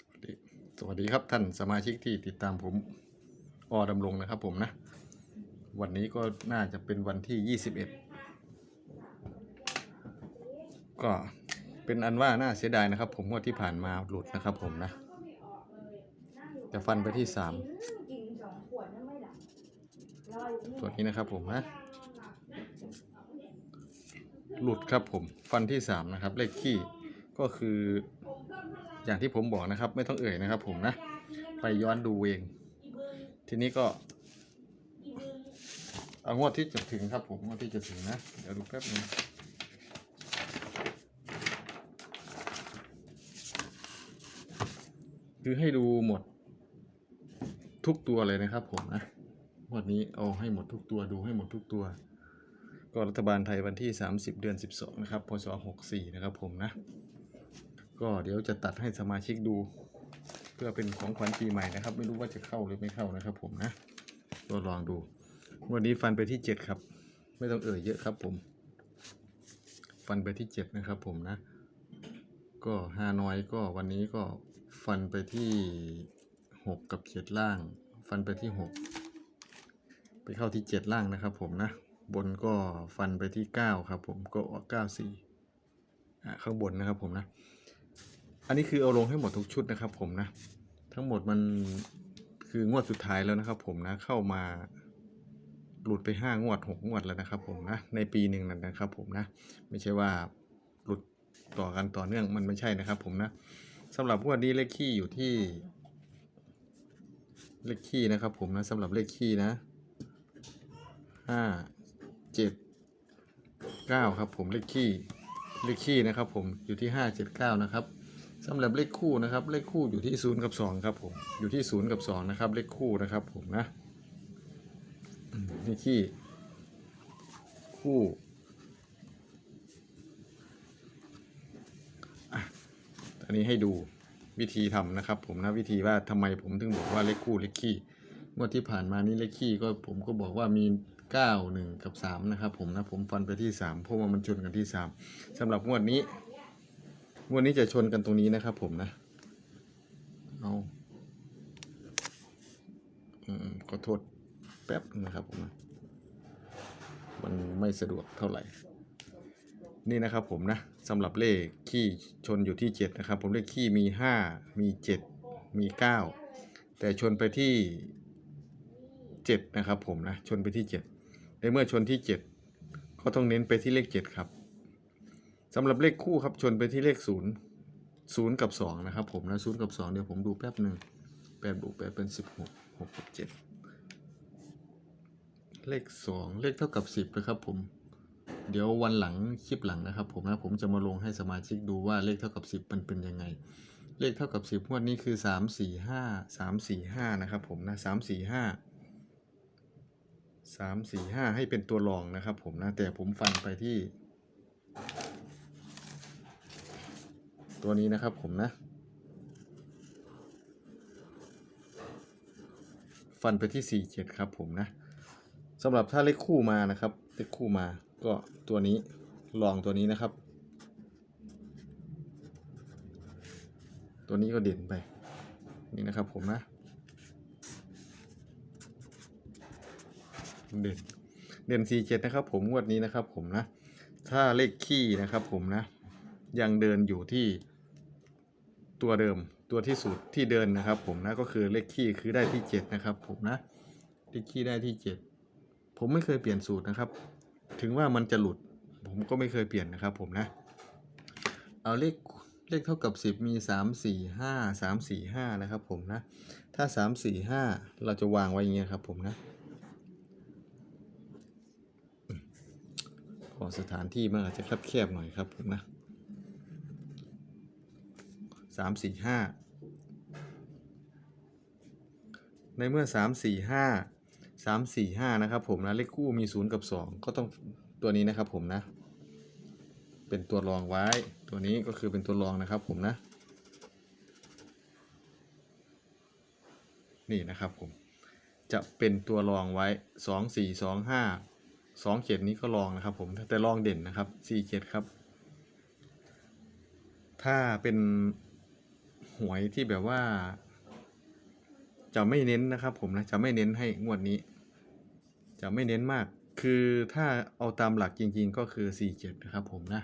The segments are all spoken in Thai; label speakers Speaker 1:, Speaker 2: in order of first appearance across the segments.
Speaker 1: สวัสดีสวัสดีครับท่านสมาชิกที่ติดตามผมอดำรงนะครับผมนะ วันนี้ก็น่าจะเป็นวันที่ 21 ก็เป็นอันว่าน่าเสียดายนะครับ ผมว่าที่ผ่านมาหลุดนะครับผมนะ จะฟันไปที่ 3
Speaker 2: สองขวดนั่นไม่หลับรออยู่นี่
Speaker 1: ตัวนี้นะครับผมนะหลุดครับผมฟันที่ 3 นะครับ เลขขี้ก็คือ อย่างที่ผมบอกนะครับ ไม่ต้องเอ่ยนะครับผมนะไปย้อนดูเอง ทีนี้ก็เอางวดที่จะถึงครับผมงวดที่จะถึงนะ เดี๋ยวดูแป๊บนึงคือให้ดูหมดทุกตัวเลยนะครับผมนะงวดนี้เอาให้หมดทุกตัวดูให้หมดทุกตัว ก็รัฐบาลไทยวันที่ 30 เดือน 12 นะครับพศ64 นะครับผมนะ ก็เดี๋ยวจะตัดให้สมาชิกดู เพื่อเป็นของขวัญปีใหม่นะครับ ไม่รู้ว่าจะเข้าหรือไม่เข้านะครับ ผมนะก็ลองดูวันนี้ฟันไปที่7ครับ ไม่ต้องเอ่ยเยอะครับ ผม ฟันไปที่7นะครับ ผมนะ ก็ฮานอยก็วันนี้ก็ฟันไปที่6กับ7ล่าง ฟันไปที่6ไปเข้าที่7ล่างนะครับ ผมนะบนก็ฟันไปที่ 9 ครับผมก็ออก94อ่ข้างบนนะครับผมนะ อันนี้คือเอาลงให้หมดทุกชุดนะครับ ผมนะ ทั้งหมดมันคืองวดสุดท้ายแล้วนะครับ ผมนะเข้ามาหลุดไปห้างวดหกงวดแล้วนะครับ ผมนะในปีหนึ่งนั่นนะครับ ผมนะ ไม่ใช่ว่าหลุดต่อกันต่อเนื่องมันไม่ใช่นะครับ ผมนะสำหรับงวดนี้เลขขี้อยู่ที่ เลขขี้นะครับ ผมนะสำหรับเลขขี้นะห้าเจ็ดเก้าครับ ผมเลขขี้เลขขี้นะครับ ผมอยู่ที่ห้าเจ็ดเก้านะครับ สำหรับเลขคู่นะครับ เลขคู่อยู่ที่ศูนย์กับสองครับผมอยู่ที่ศูนย์กับสองนะครับ เลขคู่นะครับผมนะเลขขี้คู่อะอันนี้ให้ดูวิธีทำนะครับ ผมนะวิธีว่าทำไมผมถึงบอกว่าเลขคู่เลขขี้งวดที่ผ่านมานี้เลขขี้ก็ผมก็บอกว่ามีเก้าหนึ่งกับสามนะครับ ผมนะผมฟันไปที่สามเพราะว่ามันชนกันที่สามสำหรับงวดนี้ วดนี้จะชนกันตรงนี้นะครับผมนะ เอาอืมขอโทษแป๊บนะครับผมนะมันไม่สะดวกเท่าไหร่ นี่นะครับผมนะสำหรับเลขขี้ชนอยู่ที่เจ็ดนะครับ ผมเลขขี้มีห้ามีเจ็ดมีเก้าแต่ชนไปที่เจ็ดนะครับผมนะ ชนไปที่เจ็ดในเมื่อชนที่เจ็ดก็ต้องเน้นไปที่เลขเจ็ดครับ สำหรับเลขคู่ครับชนไปที่เลขศูนย์ศูนย์กับสองนะครับผมนะศูนย์กับสองเดี๋ยวผมดูแป๊บหนึ่งแปดบวกแปดเป็นสิบหกหกกับเจ็ดเลขสองเลขเท่ากับสิบนะครับผมเดี๋ยววันหลังคลิปหลังนะครับ ผมนะผมจะมาลงให้สมาชิกดูว่าเลขเท่ากับสิบมันเป็นยังไง เลขเท่ากับสิบงวดนี้คือสามสี่ห้าสามสี่ห้านะครับผมนะสามสี่ห้าสามสี่ห้าให้เป็นตัวรองนะครับผมนะแต่ผมฟันไปที่ ตัวนี้นะครับผมนะ ฟันไปที่ 47 ครับผมนะสำหรับถ้าเลขคู่มานะครับเลขคู่มาก็ตัวนี้ลองตัวนี้นะครับ ตัวนี้ก็เด่นไป นี่นะครับผมนะ เด่นเด่น47นะครับ ผมงวดนี้นะครับผมนะ ถ้าเลขขี้นะครับผมนะยังเดินอยู่ที่ ตัวเดิมตัวที่สุดที่เดินนะครับ ผมนะก็คือเลขขี้คือได้ที่เจ็ดนะครับ ผมนะเลขขี้ได้ที่เจ็ดผมไม่เคยเปลี่ยนสูตรนะครับ ถึงว่ามันจะหลุด ผมก็ไม่เคยเปลี่ยนนะครับ ผมนะ เอาเลขเลขเท่ากับสิบมีสามสี่ห้าสามสี่ห้านะครับ ผมนะ ถ้าสามสี่ห้าเราจะวางไว้อย่างเงี้ยครับ ผมนะขอสถานที่มันอาจจะแคบๆหน่อยครับผมนะ สามสี่ห้าในเมื่อสามสี่ห้าสามสี่ห้านะครับผมนะเลขคู่มีศูนย์กับสองก็ต้องตัวนี้นะครับผมนะ เป็นตัวรองไว้ตัวนี้ก็คือเป็นตัวรองนะครับผมนะ นี่นะครับผมจะเป็นตัวรองไว้สองสี่สองห้าสองเจ็ดนี้ก็รองนะครับผมแต่รองเด่นนะครับสี่เจ็ดครับ ถ้าเป็น หวยที่แบบว่า จะไม่เน้นนะครับ ผมนะจะไม่เน้นให้งวดนี้ จะไม่เน้นมาก คือถ้าเอาตามหลักจริง ๆ ก็คือ 47 นะครับ ผมนะ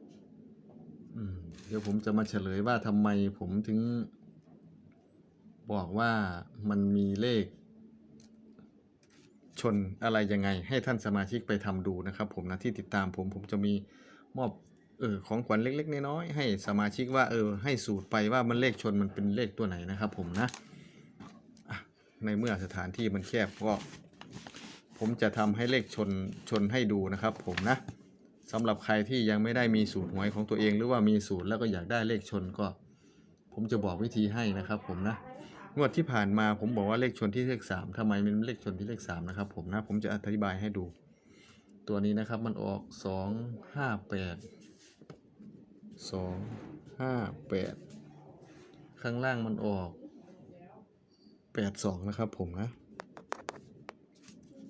Speaker 1: 47อืมเดี๋ยวผมจะมาเฉลยว่าทำไมผมถึง บอกว่ามันมีเลขชนอะไรยังไงให้ท่านสมาชิกไปทำดูนะครับ ผมนะที่ติดตามผมผมจะมีมอบ เออของขวัญเล็ก ๆน้อยๆให้สมาชิกว่าเออให้สูตรไปว่ามันเลขชนมันเป็นเลขตัวไหนนะครับ ผมนะในเมื่อสถานที่มันแคบก็ผมจะทำให้เลขชนชนให้ดูนะครับ ผมนะสำหรับใครที่ยังไม่ได้มีสูตรหวยของตัวเอง หรือว่ามีสูตรแล้วก็อยากได้เลขชนก็ ผมจะบอกวิธีให้นะครับ ผมนะงวดที่ผ่านมาผมบอกว่าเลขชนที่เลขสามทำไมมันเลขชนที่เลขสามนะครับ ผมนะผมจะอธิบายให้ดู ตัวนี้นะครับมันออกสองห้าแปด สองห้าแปดข้างล่างมันออกแปดสองนะครับผมนะ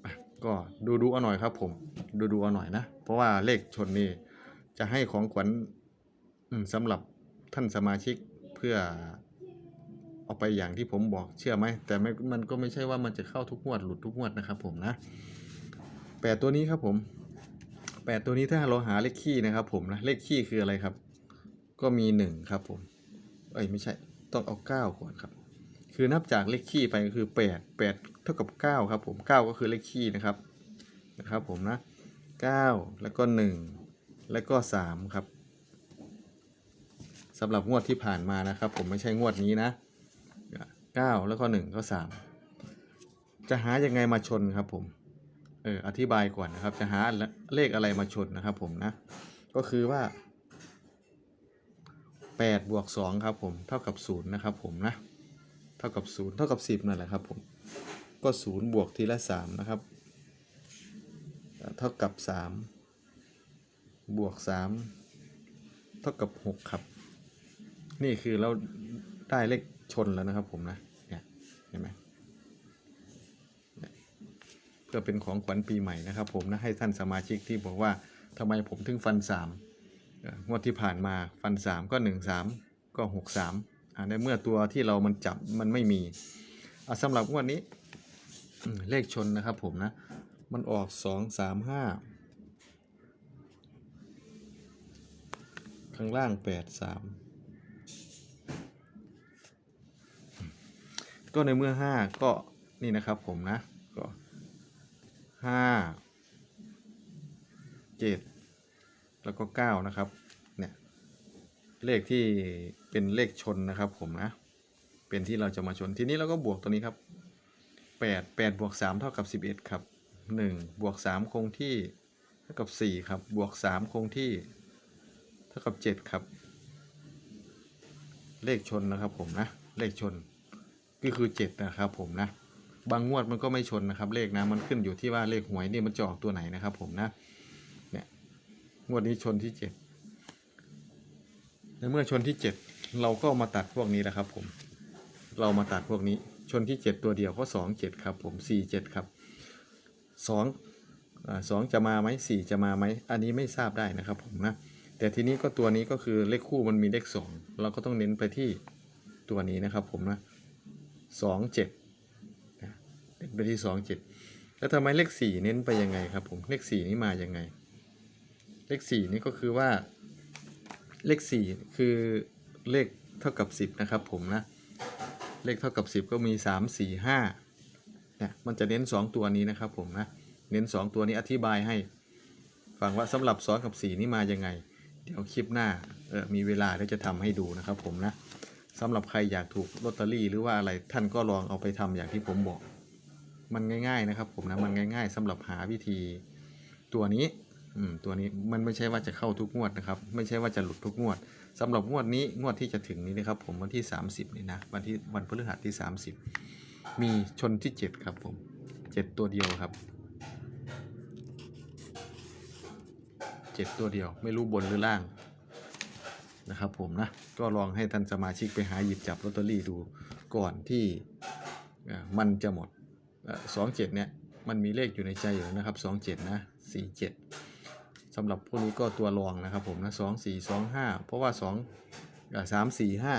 Speaker 1: ะก็ดูดูเอาหน่อยครับผม ดูดูเอาหน่อยนะ เพราะว่าเลขชนนี่จะให้ของขวัญสำหรับท่านสมาชิกเพื่อเอาไปอย่างที่ผมบอกเชื่อไหม แต่ไม่มันก็ไม่ใช่ว่ามันจะเข้าทุกงวดหลุดทุกงวดนะครับผมนะแปดตัวนี้ครับผมแปดตัวนี้ถ้าเราหาเลขคี่นะครับผมนะเลขคี่คืออะไรครับ ก็มีหนึ่งครับผม เอ้ยไม่ใช่ต้องเอาเก้าก่อนครับ คือนับจากเลขคี่ไปก็คือแปดแปดเท่ากับเก้าครับผมเก้าก็คือเลขคี่นะครับนะครับผมนะเก้าแล้วก็หนึ่งแล้วก็สามครับสำหรับงวดที่ผ่านมานะครับ ผมไม่ใช่งวดนี้นะเก้าแล้วก็หนึ่งก็สามจะหายังไงมาชนครับผมเอออธิบายก่อนนะครับจะหาเลขอะไรมาชนนะครับผมนะ ก็คือว่า แปดบวกสองครับผมเท่ากับศูนย์นะครับผมนะเท่ากับศูนย์เท่ากับสิบนั่นแหละครับผมก็ศูนย์บวกทีละสามนะครับเท่ากับสามบวกสามเท่ากับหกครับ นี่คือเราได้เลขชนแล้วนะครับผมนะเนี่ยเห็นไหมเพื่อเป็นของขวัญปีใหม่นะครับผมนะให้ท่านสมาชิกที่บอกว่าทำไมผมถึงฟันสาม งวดที่ผ่านมาฟันสามก็หนึ่งสามก็หกสามในเมื่อตัวที่เรามันจับมันไม่มีอะสำหรับงวดนี้เลขชนนะครับผมนะ มันออกสองสามห้าข้างล่างแปดสามก็ในเมื่อห้าก็นี่นะครับผมนะ ก็ห้าเจ็ด แล้วก็เก้านะครับเนี่ยเลขที่เป็นเลขชนนะครับผมนะเป็นที่เราจะมาชนทีนี้เราก็บวกตัวนี้ครับแปดแปดบวกสามเท่ากับสิบเอ็ดครับหนึ่งบวกสามคงที่เท่ากับสี่ครับ บวกสามคงที่ เท่ากับเจ็ดครับ เลขชนนะครับผมนะ เลขชนก็คือเจ็ดนะครับผมนะ บางงวดมันก็ไม่ชนนะครับ เลขนะมันขึ้นอยู่ที่ว่าเลขหวยนี่มันจะออกตัวไหนนะครับผมนะ งวดนี้ชนที่เจ็ดในเมื่อชนที่เจ็ดเราก็มาตัดพวกนี้แหละครับ ผม เรามาตัดพวกนี้ ชนที่เจ็ดตัวเดียวก็สองเจ็ดครับ ผมสี่เจ็ดครับสองสองจะมาไหมสี่จะมาไหมอันนี้ไม่ทราบได้นะครับ ผมนะแต่ทีนี้ก็ตัวนี้ก็คือเลขคู่มันมีเลขสองเราก็ต้องเน้นไปที่ตัวนี้นะครับ ผมนะสองเจ็ดเน้นไปที่สองเจ็ดแล้วทำไมเลขสี่เน้นไปยังไงครับ ผมเลขสี่นี้มายังไง เลขสี่นี่ก็คือว่าเลขสี่คือเลขเท่ากับสิบนะครับผมนะ เลขเท่ากับสิบก็มีสามสี่ห้าเนี่ยมันจะเน้นสองตัวนี้นะครับผมนะ เน้นสองตัวนี้อธิบายให้ฟังว่าสำหรับสองกับสี่นี่มายังไง เดี๋ยวคลิปหน้าเออมีเวลาเดี๋ยวจะทำให้ดูนะครับผมนะสำหรับใครอยากถูกลอตเตอรี่หรือว่าอะไรท่านก็ลองเอาไปทำอย่างที่ผมบอก มันง่าย ๆนะครับผมนะมันง่าย ๆสำหรับหาวิธีตัวนี้ อืมตัวนี้มันไม่ใช่ว่าจะเข้าทุกงวดนะครับ ไม่ใช่ว่าจะหลุดทุกงวดสำหรับงวดนี้งวดที่จะถึงนี้นะครับ ผมวันที่ 30 นี่นะวันที่วันพฤหัสที่ 30 มีชนที่ 7 ครับผม7ตัวเดียวครับ 7 ตัวเดียว ไม่รู้บนหรือล่างนะครับผมนะก็ลองให้ท่านสมาชิกไปหาหยิบจับลอตเตอรี่ดูก่อนที่มันจะหมดสองเจ็ดเนี่ยมันมีเลขอยู่ในใจอยู่นะครับสองเจ็ดนะสี่เจ็ด สำหรับพวกนี้ก็ตัวรองนะครับผมนะสองสี่สองห้าเพราะว่าสองสามสี่ห้า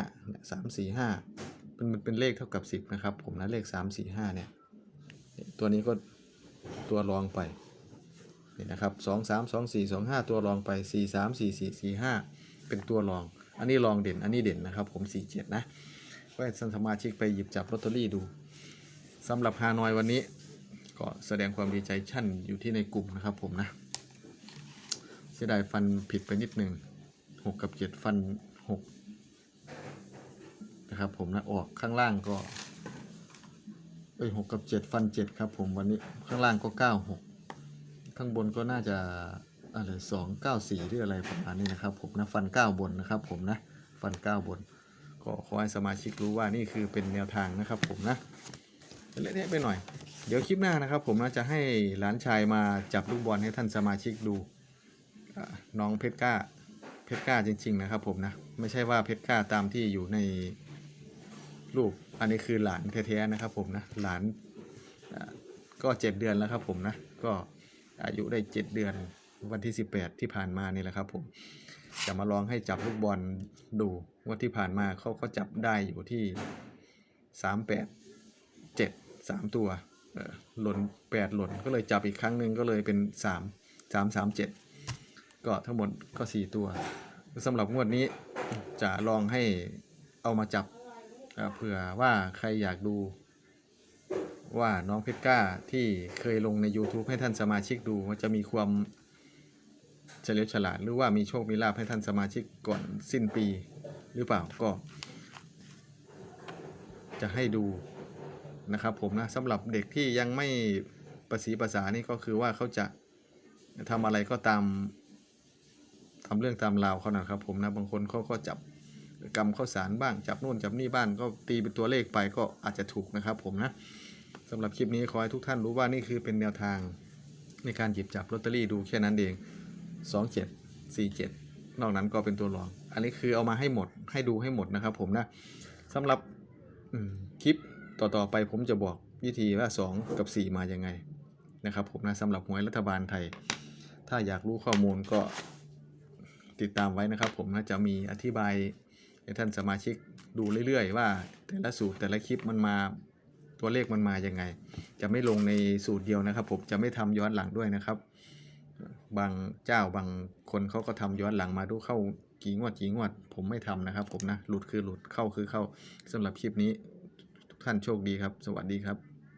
Speaker 1: สามสี่ห้าเป็นมันเป็นเลขเท่ากับสิบนะครับผมนะเลขสามสี่ห้าเนี่ยตัวนี้ก็ตัวรองไปนี่นะครับสองสามสองสี่สองห้าตัวรองไปสี่สามสี่สี่สี่ห้าเป็นตัวรอง อันนี้รองเด่นอันนี้เด่นนะครับผมสี่เจ็ดนะก็ให้นสมาชิกไปหยิบจับลอตเตอรี่ดูสำหรับฮานอยวันนี้ ก็แสดงความดีใจชั่นอยู่ที่ในกลุ่มนะครับผมนะ เสียดายฟันผิดไปนิดหนึ่งหกกับเจ็ดฟันหกนะครับผมนะออกข้างล่างก็เอ้ยหกกับเจ็ดฟันเจ็ดครับผมวันนี้ข้างล่างก็เก้าหกข้างบนก็น่าจะอะไรสองเก้าสี่หรืออะไรประมาณนี้นะครับผมนะฟันเก้าบนนะครับผมนะฟันเก้าบน ก็ขอให้สมาชิกรู้ว่านี่คือเป็นแนวทางนะครับผมนะเละๆไปหน่อย เดี๋ยวคลิปหน้านะครับผมนะจะให้หลานชายมาจับลูกบอลให้ท่านสมาชิกดู น้องเพชรกล้าเพชรกล้าจริง ๆ นะครับ ผมนะไม่ใช่ว่าเพชรกล้าตามที่อยู่ในรูปอันนี้คือหลานแท้ๆนะครับ ผมนะหลานก็เจ็ดเดือนแล้วครับ ผมนะก็อายุได้เจ็ดเดือนวันที่18ที่ผ่านมานี่แหละครับ ผมจะมาลองให้จับลูกบอลดูว่าที่ผ่านมาเขาก็จับได้อยู่ที่38 7 3ตัวหล่น8หล่นก็เลยจับอีกครั้งหนึ่งก็เลยเป็น3 3 3 7 ก็ทั้งหมดก็4ตัวสำหรับงวดนี้จะลองให้เอามาจับเผื่อว่าใครอยากดู ว่าน้องเพชรกล้าที่เคยลงใน YouTube ให้ท่านสมาชิกดูว่าจะมีความเฉลียวฉลาดหรือว่ามีโชคมีลาภให้ท่านสมาชิกก่อนสิ้นปีหรือเปล่าก็จะให้ดูนะครับผมนะสำหรับเด็กที่ยังไม่ประสีภาษานี่ก็คือว่าเขาจะทำอะไรก็ตาม ทำเรื่องตามราวเขานะครับ ผมนะบางคนเขาก็จับกรรมข้าวสารบ้าง จับนู่นจับนี่บ้านก็ตีเป็นตัวเลขไปก็อาจจะถูกนะครับผมนะสำหรับคลิปนี้ขอให้ทุกท่านรู้ว่านี่คือเป็นแนวทางในการหยิบจับลอตเตอรี่ดูแค่นั้นเอง 27 47นอกนั้นก็เป็นตัวรอง อันนี้คือเอามาให้หมด ให้ดูให้หมดนะครับผมนะสำหรับคลิปต่อๆไปผมจะบอกวิธีว่า 2 กับ 4 มายังไงนะครับผมนะสำหรับหวยรัฐบาลไทย ถ้าอยากรู้ข้อมูลก็ ติดตามไว้นะครับ ผมนะจะมีอธิบายให้ท่านสมาชิกดูเรื่อยๆ ว่า แต่ละสูตรแต่ละคลิปมันมาตัวเลขมันมายังไง จะไม่ลงในสูตรเดียวนะครับ ผมจะไม่ทำย้อนหลังด้วยนะครับ บางเจ้าบางคนเขาก็ทำย้อนหลังมาดูเข้ากี่งวดกี่งวด ผมไม่ทำนะครับ ผมนะหลุดคือหลุดเข้าคือเข้าสำหรับคลิปนี้ ทุกท่านโชคดีครับ สวัสดีครับ